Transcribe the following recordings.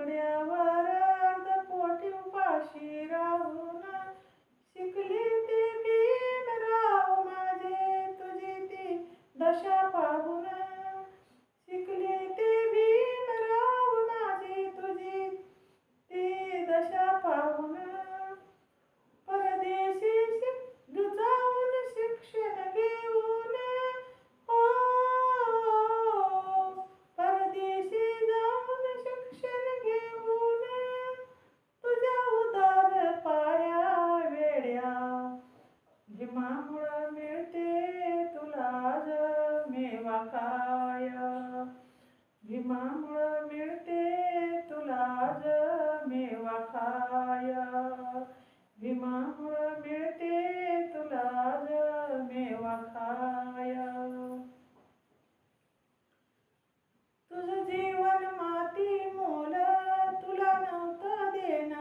तुकड्यावर पोटी उपाशी राहून शिकली ती राव माझे. तुझी ती दशा पाहून काय? भीमामुळ मिळते तुला जमेवा खाय भीमामुळ मिळते तुला जमेवा खाय तुझं जीवन माती मोल तुला नव्हतं देणार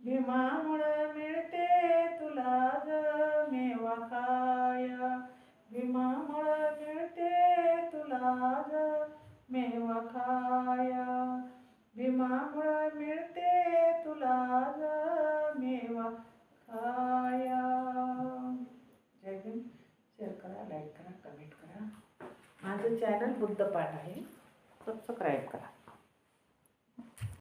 भीमामुळ मिळते तुला ग मेवा खाय. भीमामुळ मिळते तुला ग मेवा खाय. भीमामुळ मिळते तुला ग मेवा खाय. जय भीम. शेअर करा लाईक करा कमेंट करा. माझं चॅनल बुद्धपाठ आहे. सबस्क्राईब करा.